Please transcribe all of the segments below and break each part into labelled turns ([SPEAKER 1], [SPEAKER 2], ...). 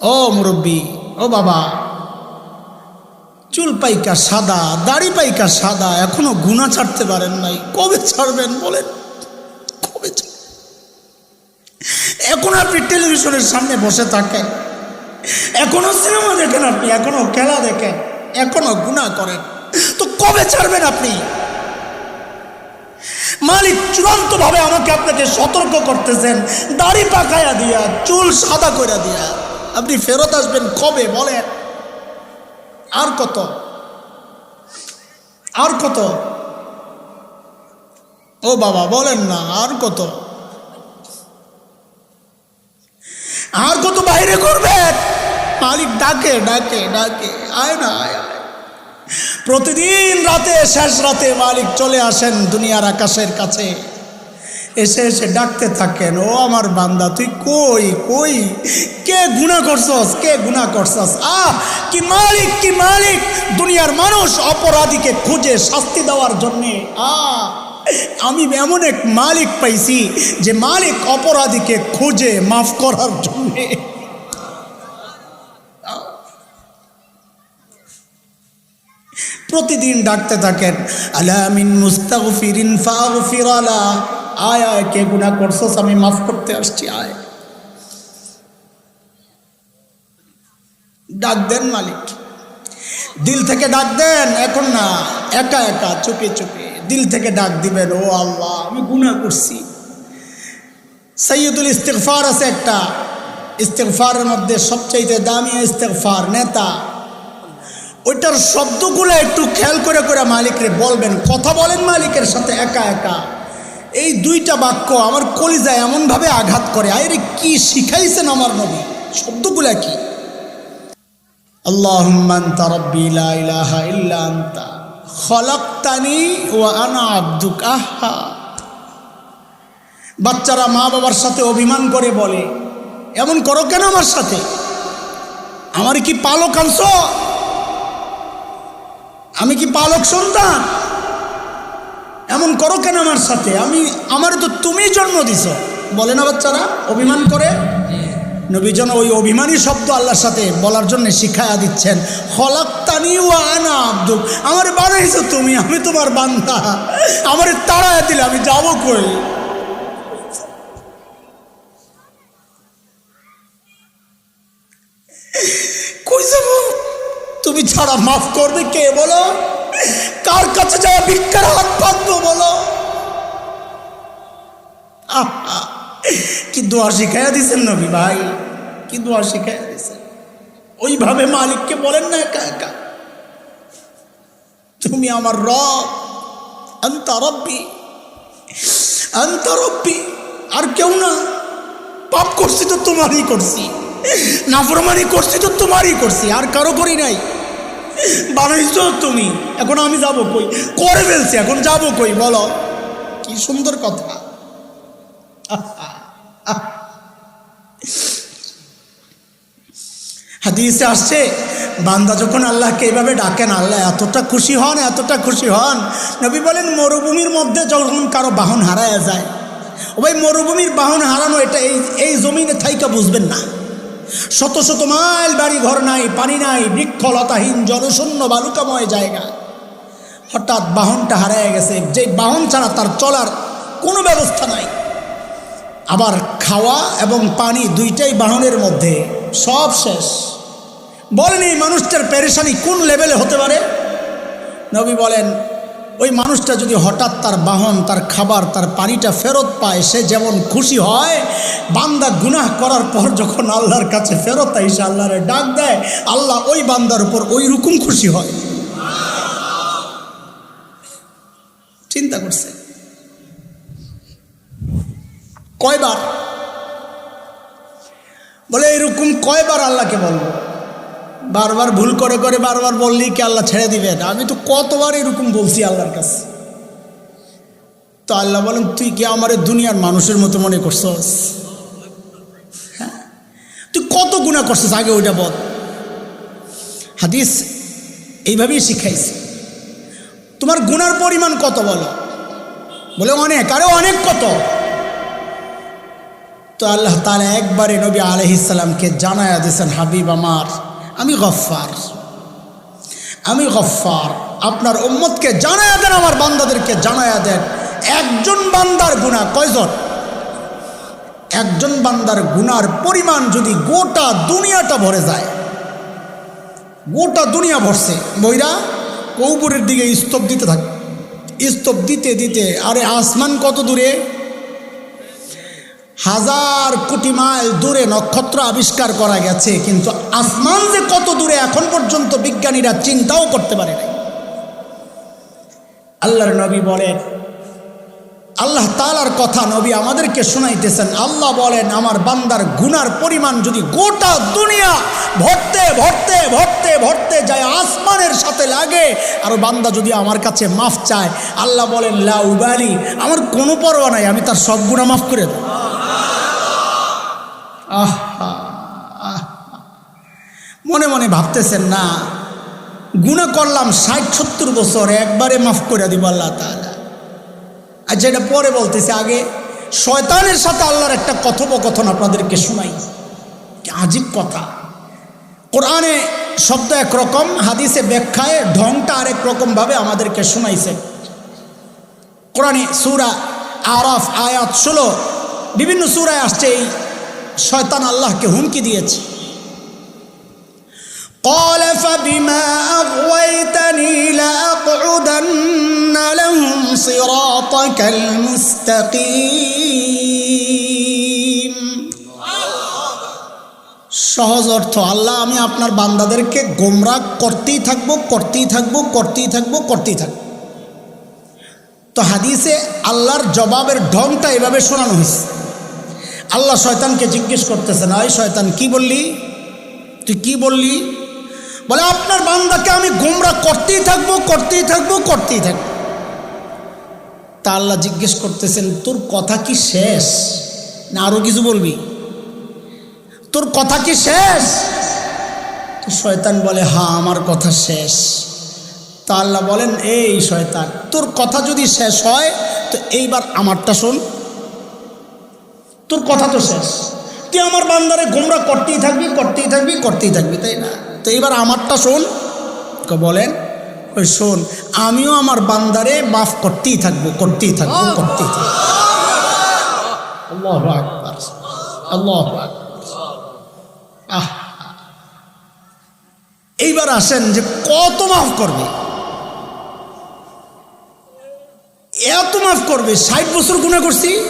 [SPEAKER 1] ও মুরব্বী, ও বাবা। চুল পাইকা সাদা, দাড়ি পাইকা সাদা, এখনও গুণা ছাড়তে পারেন নাই। কবে ছাড়বেন বলেন? কবে এখন আপনি টেলিভিশনের সামনে বসে থাকেন। এখনও সিনেমা দেখেন আপনি, এখনও খেলা দেখেন, এখনও গুণা করেন। তো কবে ছাড়বেন আপনি? মালিক চূড়ান্ত ভাবে আমাকে আপনাকে সতর্ক করতেছেন, দাড়ি পাকায়া দিয়া, চুল সাদা করে দিয়া। আপনি ফেরত আসবেন কবে? বলেন। আর কত? আর কত? ও বাবা, বলেন না, আর কত? আর কত বাইরে করবেন? মালিক ডাকে ডাকে ডাকে, আয় না, আয় প্রতিদিন রাতে, শেষ রাতে মালিক চলে আসেন দুনিয়ার আকাশের কাছে। এসে এসে ডাকতে থাকেন, ও আমার বান্দা, তুই কই কই? কে গুণা করছস? কে গুণা করছস? আহ, কি মালিক কি মালিক? দুনিয়ার মানুষ অপরাধীকে খুঁজে শাস্তি দেওয়ার জন্যে। আহ, আমি এমন এক মালিক পাইছি যে মালিক অপরাধীকে খুঁজে মাফ করার জন্যে। প্রতিদিন ডাকতে থাকেন আলামিন মুস্তাগফিরিন ফাগফির আলা আয় আয়, কে গুনাহ করছস? আমি মাফ করতে আসছি, আয়। ডাক দেন মালিক। দিল থেকে ডাক দেন, এখন না, একা একা, চুপে চুপে। দিল থেকে ডাক দিবেন, ও আল্লাহ, আমি গুনাহ করছি। সৈয়দুল ইস্তেগফার আছে একটা। ইস্তেগফারের মধ্যে সবচাইতে দামি ইস্তেগফার, নেতা। ওইটার শব্দগুলো একটু খেয়াল করে করে মালিকরে বলবেন। কথা বলেন মালিকের সাথে, একা একা। এই দুইটা বাক্য আমার কলিজায় এমনভাবে আঘাত করে। আরে কি শিখাইছেন আমার নবী? শব্দগুলা কি? খলাকতানি বাচ্চারা মা বাবার সাথে অভিমান করে বলে, এমন করো কেন আমার সাথে? আমার কি পালক আনছো? আমি কি পালক সন্তান? এমন করো কেন আমার সাথে? আমি, আমার তো তুমি জন্ম দিছ। বলে না বাচ্চারা? অভিমান করে? নবীজন ওই অভিমানী শব্দ আল্লাহর সাথে বলার জন্য শিখায়া দিচ্ছেন। হলাক্তানি ও আনা আব্দুক। আমার বানাইছো তুমি, আমি তোমার বান্দা। আমার তাড়ায় দিলে, আমি যাব কই? কই যাব? তুমি ছাড়া মাফ করবে কে বলো? কার কাছে যায় ভিক্ষার হাত পাতবো বলো? কি দোয়া শিখাইয়া দিছেন নবী ভাই? কি দোয়া শিখাইয়া দিছেন? ওইভাবে মালিককে বলেন না একা একা। তুমি আমার রব, আন্তা রব্বি রব্বি, আর কেউ না। পাপ করছি তো তোমারই করছি, নাফরমানি করছি তো তোমারই করছি, আর কারও করি নাই। বানাইছো তুমি? এখন আমি যাব কই? করে ফেলছি, এখন যাব কই? বলো। কি সুন্দর কথা। হাদিসে আসছে, বান্দা যখন আল্লাহকে এইভাবে ডাকেন, আল্লাহ এতটা খুশি হন, এতটা খুশি হন। নবী বলেন, মরুভূমির মধ্যে যখন কারও বাহন হারায় যায় ও ভাই মরুভূমির বাহন হারানো এটা এই এই জমিনে থাইকা বুঝবেন না। শত শত মাইল বাড়ি ঘর নাই, পানি নাই, বৃক্ষলতাহীন জনশূন্য বালুকাময় জায়গা। হঠাৎ বাহনটা হারায় গেছে। যে বাহন ছাড়া তার চলার কোনো ব্যবস্থা নাই। আবার খাওয়া এবং পানি দুইটাই বাহনের মধ্যে। সব শেষ। বলেন এই মানুষটার পেরেশানি কোন লেভেলে হতে পারে? নবী বলেন ওই মানুষটা যদি হঠাৎ তার বাহন, তার খাবার, তার পানিটা ফেরত পায়, সে যেমন খুশি হয়, বান্দা গুনাহ করার পর যখন আল্লাহর কাছে ফেরত আইসে আল্লাহরে ডাক দেয়, আল্লাহ ওই বান্দার উপর ওই রকম খুশি হয়। চিন্তা করছে। কয়বার? বলে, এরকম কয়বার আল্লাহকে বলব? বারবার ভুল করে করে বারবার বললেই কি আল্লাহ ছেড়ে দিবেন? আমি তো কতবার এরকম বলছি আল্লাহর কাছে। তো আল্লাহ বলেন, তুই কি আমার দুনিয়ার মানুষের মতো মনে করছস? হ্যাঁ? তুই কত গুণা করছিস? আগে ওইটা বল। হাদিস এইভাবেই শিখাইছে। তোমার গুনার পরিমাণ কত বলো? বলে অনেক, আরে অনেক কত? তো আল্লাহ তালা একবারে নবী আলহিসাল্লামকে জানায়া দিয়েছেন, হাবিব আমার আমি গফ্ফার। আমি গফ্ফার। আপনার উম্মতকে জানায়া দেন, আমার বান্দাদেরকে জানায়া দেন। একজন বান্দার গুণা কয়জন? একজন বান্দার গুনার পরিমাণ যদি গোটা দুনিয়াটা ভরে যায়, গোটা দুনিয়া ভরছে বইরা কৌপুরের দিকে স্তব দিতে থাকে। স্তব দিতে দিতে, আরে আসমান কত দূরে? হাজার কোটি মাইল দূরে নক্ষত্র আবিষ্কার করা গেছে, কিন্তু আসমান যে কত দূরে এখন পর্যন্ত বিজ্ঞানীরা চিন্তাও করতে পারে নাই। আল্লাহর নবী বলেন, আল্লাহ তালার কথা নবী আমাদেরকে শোনাইতেছেন। আল্লাহ বলেন, আমার বান্দার গুনার পরিমাণ যদি গোটা দুনিয়া ভরতে ভরতে ভরতে ভরতে যায়, আসমানের সাথে লাগে, আর বান্দা যদি আমার কাছে মাফ চায়, আল্লাহ বলেন, লা উবালি, আমার কোনো পরোয়া নাই, আমি তার সব গুণা মাফ করে দেব। মনে মনে ভাবতেছেন, না গুণা করলাম ষাট, সত্তর বছর, একবারে মাফ করে দিব আল্লাহ তালা আচ্ছা এটা পরে বলতেছে, আগে শয়তানের সাথে আল্লাহর একটা কথোপকথন আপনাদেরকে শোনাই। আজীব কথা। কোরআনে শব্দ একরকম, হাদিসে ব্যাখ্যায় ঢংটা আরেক রকমভাবে আমাদেরকে শোনাইছে। কোরআনে সুরা আরফ আয়াত ষোলো, বিভিন্ন সুরায় আসছে এই শয়তান আল্লাহকে হুমকি দিয়েছে قال فبما أغويتني لأقعدن لهم صراطك المستقيم সহজ অর্থ আল্লাহ আমি আপনার বান্দাদেরকে গোমরা করতেই থাকবো করতেই থাকবো করতেই থাকবো করতেই থাকবো তো হাদিসে আল্লাহর জবাবের ঢংটা এভাবে শোনানো হয়েছে আল্লাহ শয়তানকে জিজ্ঞেস করতেছেন এই শয়তান, কি বললি? তুই কি বললি? বলে, আপনার বান্দাকে আমি গোমরা করতেই থাকব করতেই থাকব করতেই থাকব। তা আল্লাহ জিজ্ঞেস করতেছেন, তোর কথা কি শেষ? না, আরও কিছু বলবি? তোর কথা কি শেষ? তো শয়তান বলে, হা, আমার কথা শেষ। তা আল্লাহ বলেন, এই শয়তান, তোর কথা যদি শেষ হয়, তো এইবার আমারটা শোন। তোর কথা তো শেষ। তুই আমার বান্দারে গোমরা করতেই থাকবি করতেই থাকবি করতেই থাকবি তাই না? তো এবার আমারটা শোন। বলেন? ওই শোন আমিও আমার বান্দারে মাফ করতেই থাকব করতেই থাকব করতেই থাকব। আল্লাহ আকবার। আল্লাহ আকবার। আহ। এইবার আসেন যে কত মাফ করবে। এত মাফ করবে ষাট বছর গুণা করছি।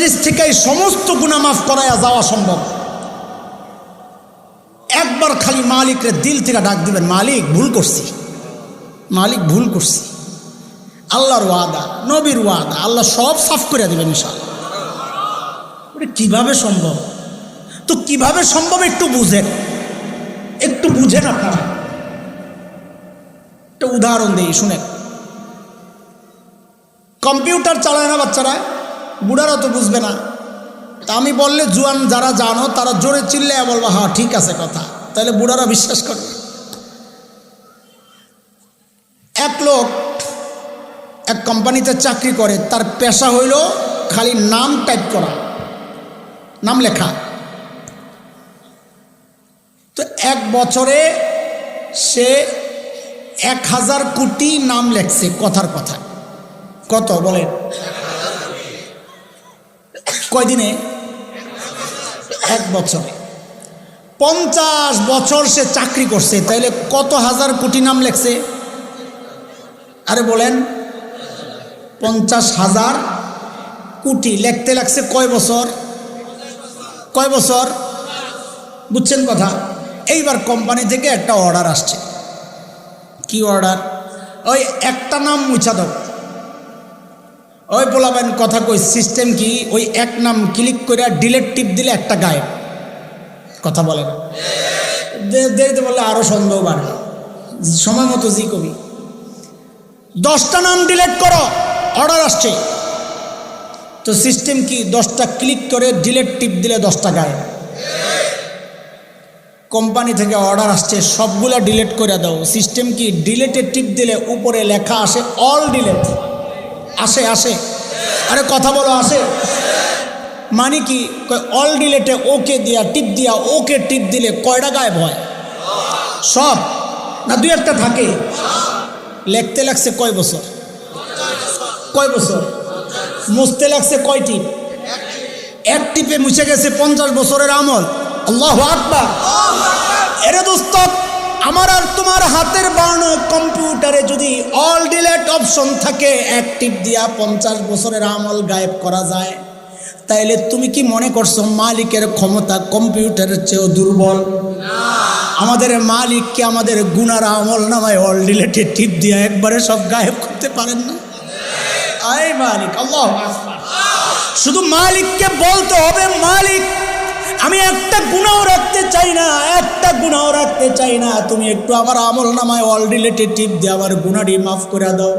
[SPEAKER 1] মজলিস থেকে সমস্ত গুণা মাফ করাইয়া যাওয়া সম্ভব। একবার খালি মালিকরে দিল থেকে ডাক দিবেন, মালিক, ভুল করছি। মালিক, ভুল করছি। আল্লাহর ওয়াদা, নবীর ওয়াদা, আল্লাহ সব সাফ করে দেবেন ইনশাল্লাহ ওটা কীভাবে সম্ভব? তো কীভাবে সম্ভব একটু বুঝেন। একটু বুঝেন আপনারা। একটা উদাহরণ দিই, শুনেন। কম্পিউটার চালায় না বাচ্চারা? বুড়ারা তো বুঝবে না। তা আমি বললে, জুয়ান, যারা জানো, তারা জোরে চিল্লে বলব হ্যাঁ ঠিক আছে কথা। তাহলে বুড়ারা বিশ্বাস করবে। এক লোক এক কোম্পানিতে চাকরি করে, তার পেশা হইল খালি নাম টাইপ করা, নাম লেখা। তো এক বছরে সে এক হাজার কোটি নাম লেখছে কথার কথা কত বলেন? কয়দিনে? এক বছরে। পঞ্চাশ বছর সে চাকরি করছে, তাইলে কত হাজার কোটি নাম লেখছে? আরে বলেন, পঞ্চাশ হাজার কোটি লেখতে লাগছে কয় বছর? কয় বছর? বুঝছেন কথা? এইবার কোম্পানি থেকে একটা অর্ডার আসছে। কি অর্ডার ওই একটা নাম মুছা দাও। ওই বলাবেন কথা কই সিস্টেম কি? ওই এক নাম ক্লিক করে ডিলেট টিপ দিলে একটা গায়েব। কথা বলেন দেরিতে বললে আরও সন্দেহ বাড়বে সময় মতো জি কবি। দশটা নাম ডিলেট করো অর্ডার আসছে। তো সিস্টেম কি, দশটা ক্লিক করে ডিলেট টিপ দিলে দশটা গায়েব। কোম্পানি থেকে অর্ডার আসছে, সবগুলা ডিলেট করে দাও। সিস্টেম কি ডিলেটে টিপ দিলে উপরে লেখা আসে অল ডিলেট আসে আসে। আরে কথা বলো, আসে। মানে কি? অল ডিলেটে ওকে দিয়া, টিপ দিয়া, ওকে টিপ দিলে কয়টা গায়েব হয়? সব। না, দুই একটা থাকে। লেখতে লাগছে কয় বছর? কয় বছর? মুছতে লাগছে কয় টিপ? এক টিপে মুছে গেছে পঞ্চাশ বছরের আমল। আল্লাহ আকবার। এরে দোস্ত আমার আর তোমার হাতের বার্ন কম্পিউটারে যদি অল ডিলেট অপশন থাকে অ্যাক্টিভ দিয়া পঞ্চাশ বছরের আমল গায়েব করা যায়। তাইলে তুমি কি মনে করছ মালিকের ক্ষমতা কম্পিউটারের চেয়েও দুর্বল? আমাদের মালিককে আমাদের গুনার আমল নামায় অল ডিলেটে টিপ দিয়া একবারে সব গায়েব করতে পারেন না? আয় মালিক, আল্লাহ শুধু মালিককে বলতে হবে, মালিক আমি একটা গুণাও রাখতে চাই না, একটা গুণাও রাখতে চাই না। তুমি একটু আমার আমল নামায় অল রিলেটেড টিপ দিয়ে আমার গুণাটি মাফ করে দাও।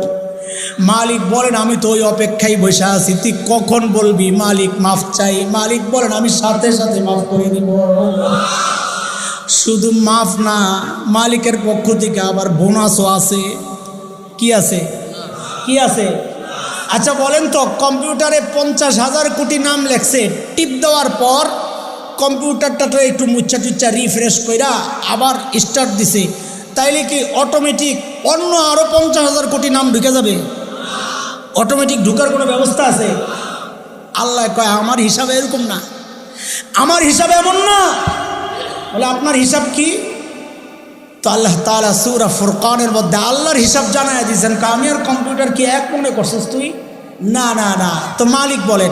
[SPEAKER 1] মালিক বলেন, আমি তো ওই অপেক্ষায় বসে আছি। তুই কখন বলবি, মালিক মাফ চাই? মালিক বলেন, আমি সাথে সাথে মাফ করে দিব। শুধু মাফ না, মালিকের পক্ষ থেকে আবার বোনাসও আছে। কি আছে? কি আছে? আচ্ছা বলেন তো, কম্পিউটারে পঞ্চাশ হাজার কোটি নাম লেখছে। টিপ দেওয়ার পর কম্পিউটারটা তো একটু মুচ্ছা টুচ্ছা রিফ্রেশ কইরা আবার স্টার্ট দিছে। তাইলে কি অটোমেটিক অন্য আরও পঞ্চাশ হাজার কোটি নাম ঢুকে যাবে? অটোমেটিক ঢুকার কোনো ব্যবস্থা আছে? আল্লাহ কয়, আমার হিসাবে এরকম না। আমার হিসাবে এমন না। বলে, আপনার হিসাব কি? তো আল্লাহ তালা সুরা ফুরকানের মধ্যে আল্লাহর হিসাব জানাই দিয়েছেন কা আমি আর কম্পিউটার কি এক মনে করছিস তুই? না না না। তো মালিক বলেন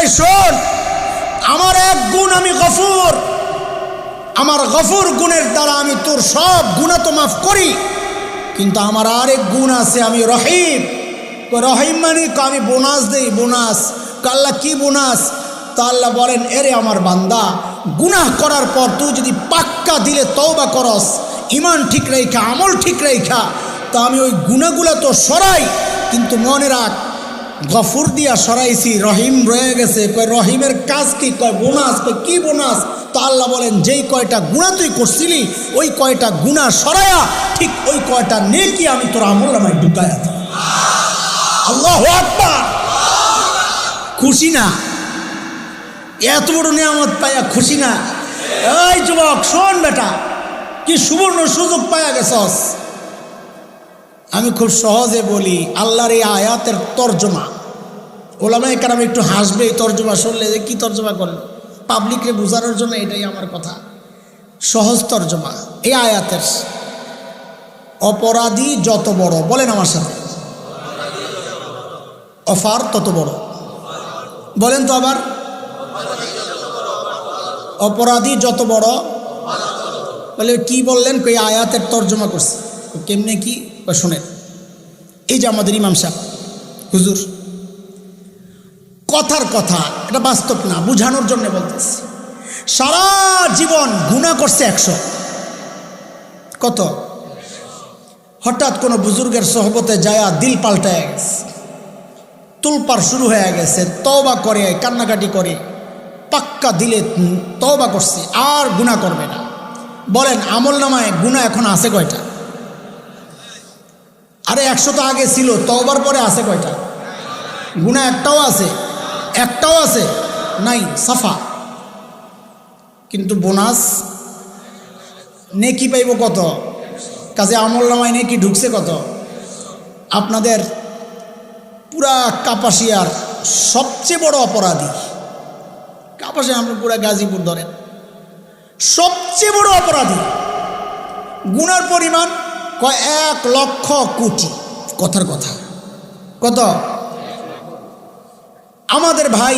[SPEAKER 1] এই শোন, আমার এক গুণ আমি গফুর। আমার গফুর গুণের দ্বারা আমি তোর সব গুণা তো মাফ করি, কিন্তু আমার আরেক গুণ আছে, আমি রহিম। রহিম মানে আমি বোনাস দেই, বোনাস। আল্লাহ কি বোনাস? তা আল্লাহ বলেন, এরে আমার বান্দা, গুনাহ করার পর তুই যদি পাক্কা দিলে তওবা করস ইমান ঠিক রেখা, আমল ঠিক রেখা, তা আমি ওই গুণাগুলো তো সরাই, কিন্তু মনে রাখ গফুর দিয়া সরাইছি, রহিম রয়ে গেছে। কয়, রহিমের কাজ কি? কয়, বোনাস। কয়, কি বোনাস? তো আল্লাহ বলেন, যেই কয়টা গুণা তুই করছিলি, ওই কয়টা গুণা সরায়া, ঠিক ওই কয়টা নেকি আমি তোর আমল নামায় ঢুকায়া। আল্লাহ খুশি না? এত বড় নিয়ামত পাইয়া খুশি না? এই যুবক, শোন বেটা, কি সুবর্ণ সুযোগ পাইয়া গেছস। আমি খুব সহজে বলি, আল্লাহর এই আয়াতের তর্জমা। ওলামাই কারাম একটু হাসবে এই তর্জমা শুনলে যে কী তর্জমা করল? পাবলিককে বোঝানোর জন্য এটাই আমার কথা। সহজ তর্জমা, এই আয়াতের। অপরাধী যত বড়, বলেন আমার সাথে। অফার তত বড়। বলেন তো আবার। অপরাধী যত বড়, বলে কি বললেন? কই আয়াতের তর্জমা করছে। কেমনে কি? কই শোনেন এই যে আমাদের ইমাম সাহেব, হুজুর, কথার কথা, এটা বাস্তব না, বুঝানোর জন্য বলতেছি। সারা জীবন গুণা করছে একশো। কত? হঠাৎ কোনো বুজুর্গের সহবতে যায়া দিল পাল্টায় গেছে। তুলপার শুরু হয়ে গেছে, তওবা করে, কান্নাকাটি করে, পাক্কা দিলে তওবা করছে, আর গুণা করবে না। বলেন আমল নামায় গুণা এখন আছে কয়টা? আরে একশো তো আগে ছিল, তওবার পরে আছে কয়টা? গুণা একটাও আছে একটাও আছে, নাই, সাফা। কিন্তু বোনাস, নেকি পাইব কত? কাজে আমল নামায় নেকি ঢুকছে কত? আপনাদের পুরা কাপাসিয়ার সবচেয়ে বড় অপরাধী। কাপাসিয়া আমরা পুরা গাজীপুর ধরেন। সবচেয়ে বড় অপরাধী। গুনার পরিমাণ কয় এক লক্ষ কোটি। কথার কথা। কত? আমাদের ভাই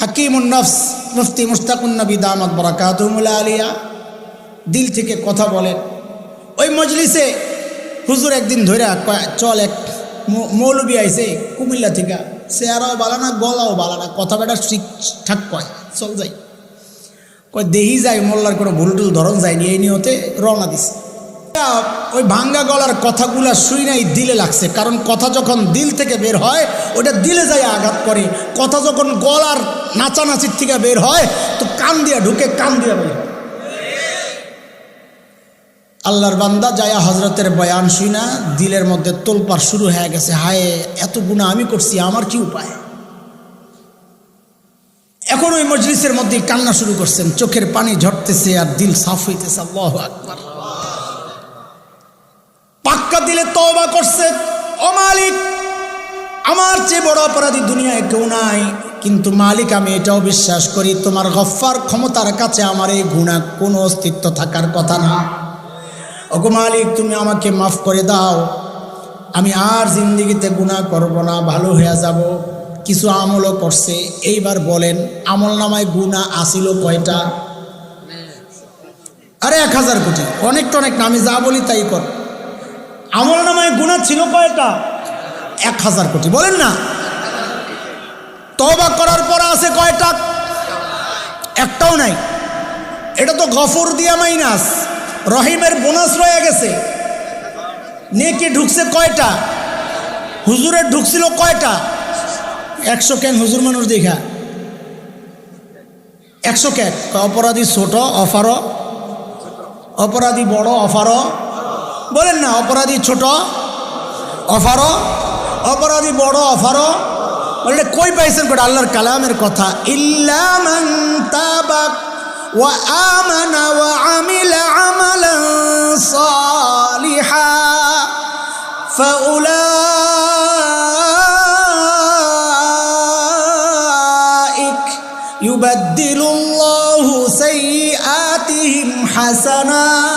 [SPEAKER 1] হাকিমুন নফস, মুফতি মুস্তাকুন নবী দামাত বরাকাতুমুল্লা আলিয়া দিল থেকে কথা বলেন। ওই মজলিসে হুজুর একদিন ধরে চল এক মৌলবী আইছে কুমিল্লা থেকে। চেহারাও বালা না, গলাও বালানা কথা বেটা ঠিক ঠাক কয়, চল যাই। কয়, দেহি যায়, মোল্লার কোনো ভুল টুল ধরন যায়নি, এই নিয়তে রওনা দিছে। ওই ভাঙ্গা গলার কথাগুলা শুই নাই দিলে লাগছে। কারণ কথা যখন দিল থেকে বের হয়, ওটা দিলে যায় আঘাত করে। কথা যখন গলার নাচানাচির থেকে বের হয়, তো কান দিয়া ঢুকে, কান দিয়া বের আল্লাহর বান্দা জায়া হজরতের বয়ান শুই না দিলের মধ্যে তোলপার শুরু হয়ে গেছে। হায়, এত গুণা আমি করছি, আমার কি উপায়? এখন ওই মজলিসের মধ্যে কান্না শুরু করছেন। চোখের পানি ঝরতেছে আর দিল সাফ হইতেছে। আল্লাহ আকবার। পাক্কা দিলে তওবা করছে। ও মালিক, আমার চেয়ে বড় অপরাধী দুনিয়ায় কেউ নাই, কিন্তু মালিক, আমি এটাও বিশ্বাস করি, তোমার গফার ক্ষমতার কাছে আমার এই গুণা কোনো অস্তিত্ব থাকার কথা না। ওগো মালিক, তুমি আমাকে মাফ করে দাও। আমি আর জিন্দিগিতে গুণা করব না, ভালো হয়ে যাব। কিছু আমলও করছে। এইবার বলেন আমল নামায় গুণা আসিল কয়টা? আরে এক হাজার কোটি। অনেক না, আমি যা বলি তাই কর। আমল নামায় গুণা ছিল কয়টা? এক হাজার কোটি, বলেন না। তবা করার পর আছে কয়টা? একটাও নাই। এটা তো গফর দিয়া মাইনাস, রহিমের বোনাস রয়ে গেছে। নেকি ঢুকছে কয়টা? হুজুরের ঢুকছিল কয়টা? একশো ক্যান হুজুর মানুষ দেখা? একশো ক্যান অপরাধী ছোট অফারও অপরাধী বড় অফারও বলেন না অপরাধী ছোট অফারও অপরাধী বড় অফারও বললে কই পাইছেন কোটা আল্লাহর কালামের কথা ইল্লামান তাবাক ওয়া আমানা ওয়া আমিলা আমালান সালিহা فأولئك يبدل الله سيئاتهم حسنات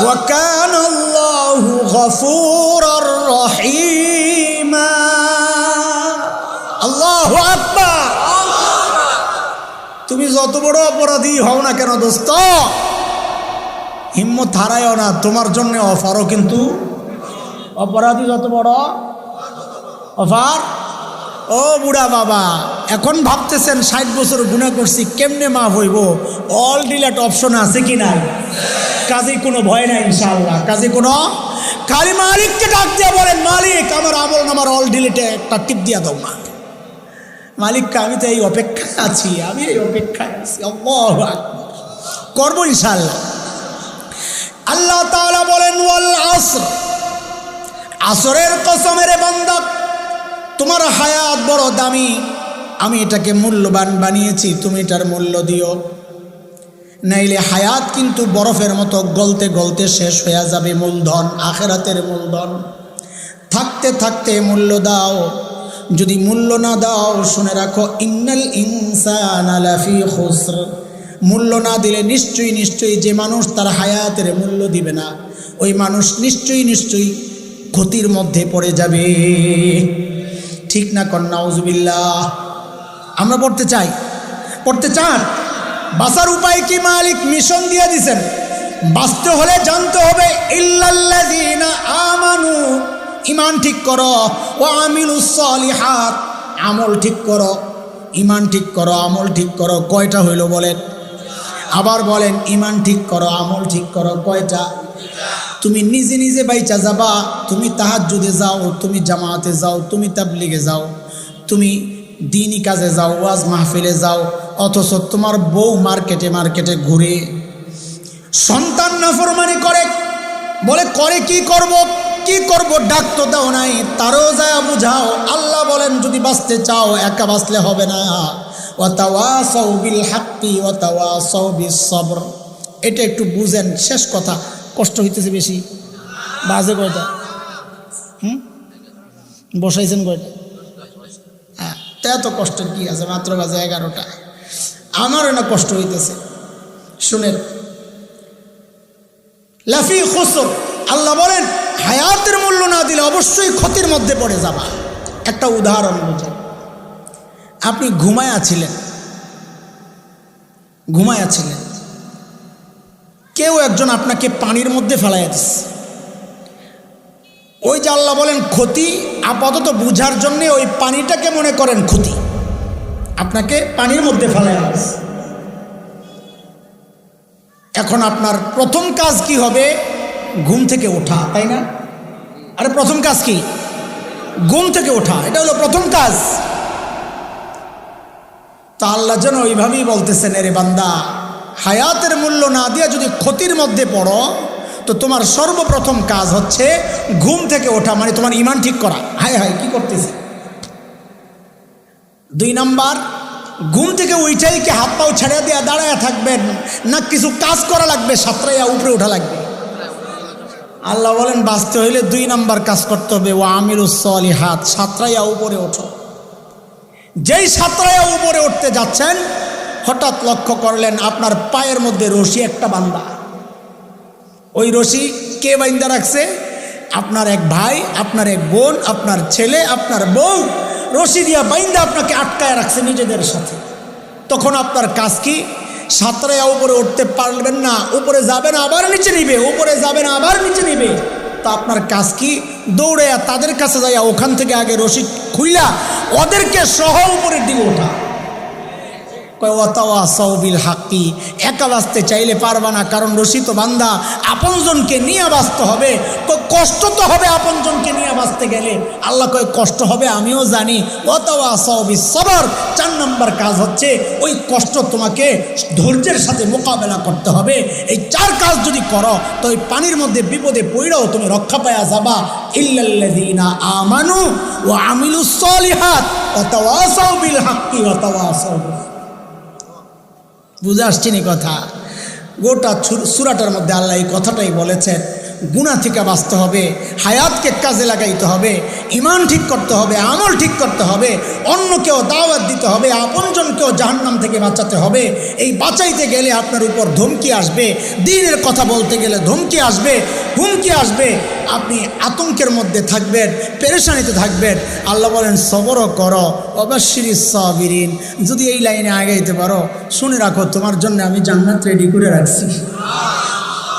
[SPEAKER 1] وكان الله غفورا رحيما الله أكبر তুমি যত বড় অপরাধী হও না কেন দোস্ত হিম্মত হারায়ও না তোমার জন্য অফারও কিন্তু অপরাধী যত বড় অফার ও বুড়া বাবা এখন ভাবতেছেন ষাট বছর গুণা করছি, কেমনে মাফ হইব? অল ডিলেট অপশন আছে কি নাই? কাজে কোনো ভয় নাই, ইনশাআল্লাহ। কাজে কোনো? খালি মালিককে ডাক দিয়ে বলেন, মালিক, আমার আমল আমার অল ডিলেটে একটা টিপ দিয়া দাও না। মালিককে, আমি তো এই অপেক্ষায় আছি, আমি এই অপেক্ষায় আছি। করব ইনশাআল্লাহ। আল্লাহ তাআলা বলেন আসর। আসরের কসমের বান্দা, তোমার হায়াত বড় দামি। আমি এটাকে মূল্যবান বানিয়েছি, তুমি এটার মূল্য দিও। নাইলে হায়াত কিন্তু বরফের মতো গলতে গলতে শেষ হয়ে যাবে মূলধন, আখেরাতের মূলধন। থাকতে থাকতে মূল্য দাও। যদি মূল্য না দাও, শুনে রাখো, ইন্নাল ইনসান আলাফি খুসর। মূল্য না দিলে নিশ্চয়ই নিশ্চয়ই যে মানুষ তার হায়াতের মূল্য দিবে না, ওই মানুষ নিশ্চয়ই নিশ্চয়ই ক্ষতির মধ্যে পড়ে যাবে। ঠিক না কন্যা উজবিল্লাহ আমরা পড়তে চাই। পড়তে চান? বাঁচার উপায় কি মালিক? মিশন দিয়ে দিছেন। বাঁচতে হলে জানতে হবে আমানু। ইমান ঠিক করো। ও আমিলুস সলিহাত। আমল ঠিক করো। ইমান ঠিক করো, আমল ঠিক করো। কয়টা হইল বলেন? আবার বলেন, ইমান ঠিক করো, আমল ঠিক করো। কয়টা? তুমি নিজে নিজে বাইচা যাবা। তুমি তাহাজ্জুদে যাও, তুমি জামাতে যাও, তুমি তাবলিগে যাও। তুমি দিনই কাজে যাও, ওয়াজ মাহফিলে যাও, অথচ তোমার বউ মার্কেটে মার্কেটে ঘুরে সন্তান নাফরমানি করে। বলে, করে কি করব? কি করব? ডাক তো দাও নাই, তারও যায় বুঝাও। আল্লাহ বলেন, যদি বাঁচতে চাও, একা বাঁচলে হবে না। এটা একটু বুঝেন, শেষ কথা, কষ্ট হইতেছে বেশি। বাজে কয়টা? হুম? বসাইছেন কয়টা? এত কষ্টের কি আছে? মাত্র বাজে এগারোটা। আমার না কষ্ট হইতেছে। শুনেন। লাফি খুসর। আল্লাহ বলেন, হায়াতের মূল্য না দিলে অবশ্যই ক্ষতির মধ্যে পড়ে যাবা। একটা উদাহরণ বুঝেন আপনি ঘুমায়া ছিলেন। ঘুমায়া ছিলেন। কেউ একজন আপনাকে পানির মধ্যে ফেলাই দিচ্ছে ওই যে আল্লাহ বলেন ক্ষতি আপাতত বুঝার জন্যে ওই পানিটাকে মনে করেন ক্ষতি। আপনাকে পানির মধ্যে দিচ্ছে এখন আপনার প্রথম কাজ কি হবে? ঘুম থেকে ওঠা, তাই না? আরে প্রথম কাজ কি? ঘুম থেকে ওঠা, এটা হলো প্রথম কাজ। তা আল্লাহ যেন ওইভাবেই বলতেছেন, এরে বান্দা, হায়াতের মূল্য না দিয়ে যদি ক্ষতির মধ্যে পড়ো তো তোমার সর্বপ্রথম কাজ হচ্ছে ঘুম থেকে ওঠা মানে তোমার ইমান ঠিক করা। হায় হায়, কি করতেছে? দুই নাম্বার, ঘুম থেকে উইটাই কি হাত পাও ছেড়ে দিয়ে দাঁড়ায় থাকবেন না কিছু কাজ করা লাগবে, সাঁতরাইয়া উপরে ওঠা লাগবে? আল্লাহ বলেন, বাঁচতে হইলে দুই নাম্বার কাজ করতে হবে। ও আমিরুসলি হাত সাঁতরাইয়া উপরে ওঠো। যেই সাঁতরাইয়া উপরে উঠতে যাচ্ছেন, হঠাৎ লক্ষ্য করলেন, আপনার পায়ের মধ্যে রশি একটা বান্দা। ওই রশি কে বাইন্দা রাখছে? আপনার এক ভাই, আপনার এক বোন, আপনার ছেলে, আপনার বউ, রশি দিয়া বাইন্দা আপনাকে আটকায় রাখছে নিজেদের সাথে। তখন আপনার কাজ কি? সাঁতরাইয়া উপরে উঠতে পারবেন না, উপরে যাবেন আবার নিচে নিবে, উপরে যাবেন আবার নিচে নিবে। তা আপনার কাজ কি? দৌড়ে তাদের কাছে যাইয়া ওখান থেকে আগে রশি খুইলা, ওদেরকে সহ উপরের দিকে ওঠা। সৌবিল হাক্কি একা বাঁচতে চাইলে পারবা না, কারণ রসিত বান্দা আপনজনকে নিয়ে বাঁচতে হবে। কষ্ট তো হবে আপনজনকে নিয়ে বাঁচতে গেলে আল্লাহ কয়, কষ্ট হবে, আমিও জানি। অতওয়া সৌবি সবার চার নম্বর কাজ হচ্ছে ওই কষ্ট তোমাকে ধৈর্যের সাথে মোকাবেলা করতে হবে। এই চার কাজ যদি করো, তো ওই পানির মধ্যে বিপদে পড়েও তুমি রক্ষা পায়া যাবা। ইল্লাল্লাযীনা আমানু ও আমিলুস সলিহাত অতওয়া সৌবিল হাক্কি অতওয়া সৌবিল বুঝে আসছেন কথা। গোটা সুরাটার মধ্যে আল্লাহ এই কথাটাই বলেছেন গুণা থেকে বাঁচতে হবে, হায়াতকে কাজে লাগাইতে হবে ইমান ঠিক করতে হবে, আমল ঠিক করতে হবে, অন্যকেও দাওয়াত দিতে হবে, আপনজনকেও জাহান্নাম থেকে বাঁচাতে হবে। এই বাঁচাইতে গেলে আপনার উপর ধমকি আসবে, দিনের কথা বলতে গেলে ধমকি আসবে, হুমকি আসবে। আপনি আতঙ্কের মধ্যে থাকবেন, পেরেশানিতে থাকবেন। আল্লাহ বলেন সবরও করো, অবশ্যই সাবিরিন। যদি এই লাইনে আগাইতে পারো, শুনে রাখো, তোমার জন্য আমি জান্নাত রেডি করে রাখছি।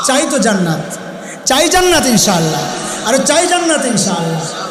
[SPEAKER 1] চাই তো জান্নাত। চাই জান্নাত ইনশাআল্লাহ। আর চাই জান্নাত ইনশাআল্লাহ।